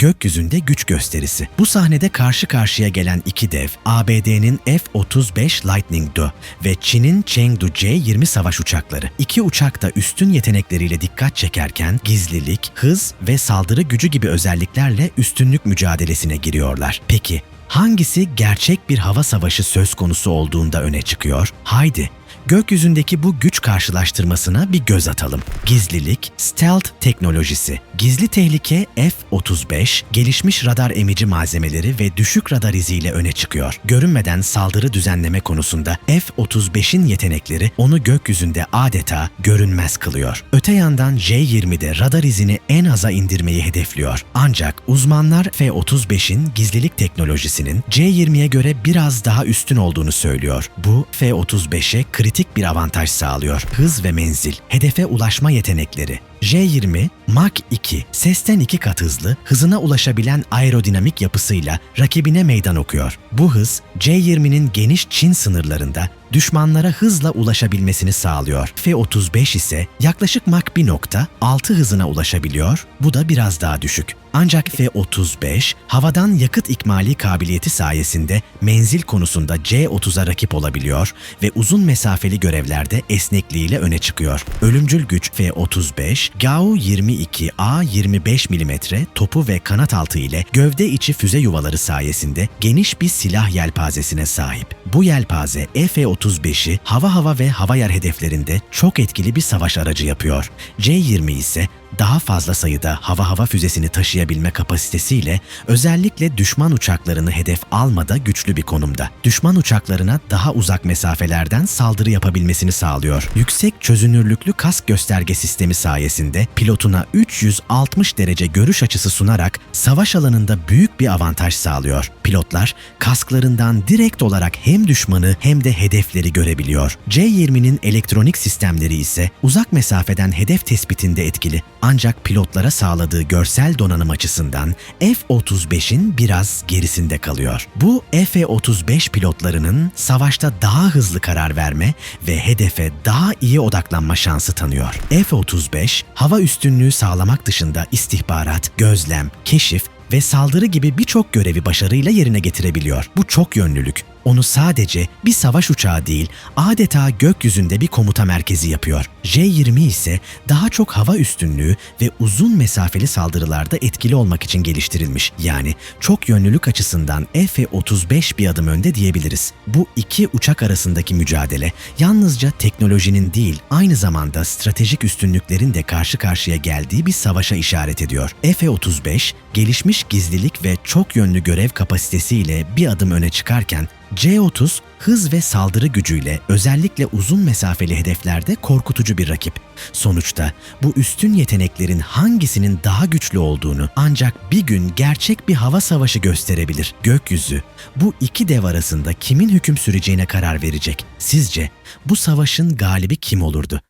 gökyüzünde güç gösterisi. Bu sahnede karşı karşıya gelen iki dev, ABD'nin F-35 Lightning II ve Çin'in Chengdu C-20 savaş uçakları. İki uçak da üstün yetenekleriyle dikkat çekerken gizlilik, hız ve saldırı gücü gibi özelliklerle üstünlük mücadelesine giriyorlar. Peki hangisi gerçek bir hava savaşı söz konusu olduğunda öne çıkıyor? Haydi gökyüzündeki bu güç karşılaştırmasına bir göz atalım. Gizlilik, stealth teknolojisi, gizli tehlike F-35, gelişmiş radar emici malzemeleri ve düşük radar iziyle öne çıkıyor. Görünmeden saldırı düzenleme konusunda F-35'in yetenekleri onu gökyüzünde adeta görünmez kılıyor. Öte yandan J-20'de radar izini en aza indirmeyi hedefliyor. Ancak uzmanlar F-35'in gizlilik teknolojisinin C-20'ye göre biraz daha üstün olduğunu söylüyor. Bu F-35'e kritik bir avantaj sağlıyor. Hız ve menzil, hedefe ulaşma yetenekleri. J-20, Mach 2, sesten iki kat hızlı, hızına ulaşabilen aerodinamik yapısıyla rakibine meydan okuyor. Bu hız, C-20'nin geniş Çin sınırlarında düşmanlara hızla ulaşabilmesini sağlıyor. F-35 ise yaklaşık Mach 1.6 hızına ulaşabiliyor, bu da biraz daha düşük. Ancak F-35 havadan yakıt ikmali kabiliyeti sayesinde menzil konusunda C-30'a rakip olabiliyor ve uzun mesafeli görevlerde esnekliğiyle öne çıkıyor. Ölümcül güç F-35, GAU-22A 25 mm topu ve kanat altı ile gövde içi füze yuvaları sayesinde geniş bir silah yelpazesine sahip. Bu yelpaze F-35'i hava hava ve hava yer hedeflerinde çok etkili bir savaş aracı yapıyor. C-20 ise daha fazla sayıda hava hava füzesini taşıyabilme kapasitesiyle özellikle düşman uçaklarını hedef almada güçlü bir konumda. Düşman uçaklarına daha uzak mesafelerden saldırı yapabilmesini sağlıyor. Yüksek çözünürlüklü kask gösterge sistemi sayesinde pilotuna 360 derece görüş açısı sunarak savaş alanında büyük bir avantaj sağlıyor. Pilotlar kasklarından direkt olarak hem düşmanı hem de hedefleri görebiliyor. C-20'nin elektronik sistemleri ise uzak mesafeden hedef tespitinde etkili. Ancak pilotlara sağladığı görsel donanım açısından F-35'in biraz gerisinde kalıyor. Bu F-35 pilotlarının savaşta daha hızlı karar verme ve hedefe daha iyi odaklanma şansı tanıyor. F-35 hava üstünlüğü sağlamak dışında istihbarat, gözlem, keşif ve saldırı gibi birçok görevi başarıyla yerine getirebiliyor. Bu çok yönlülük onu sadece bir savaş uçağı değil, adeta gökyüzünde bir komuta merkezi yapıyor. J-20 ise daha çok hava üstünlüğü ve uzun mesafeli saldırılarda etkili olmak için geliştirilmiş. Yani çok yönlülük açısından F-35 bir adım önde diyebiliriz. Bu iki uçak arasındaki mücadele yalnızca teknolojinin değil, aynı zamanda stratejik üstünlüklerin de karşı karşıya geldiği bir savaşa işaret ediyor. F-35, gelişmiş gizlilik ve çok yönlü görev kapasitesiyle bir adım öne çıkarken C-30 hız ve saldırı gücüyle özellikle uzun mesafeli hedeflerde korkutucu bir rakip. Sonuçta bu üstün yeteneklerin hangisinin daha güçlü olduğunu ancak bir gün gerçek bir hava savaşı gösterebilir. Gökyüzü bu iki dev arasında kimin hüküm süreceğine karar verecek. Sizce bu savaşın galibi kim olurdu?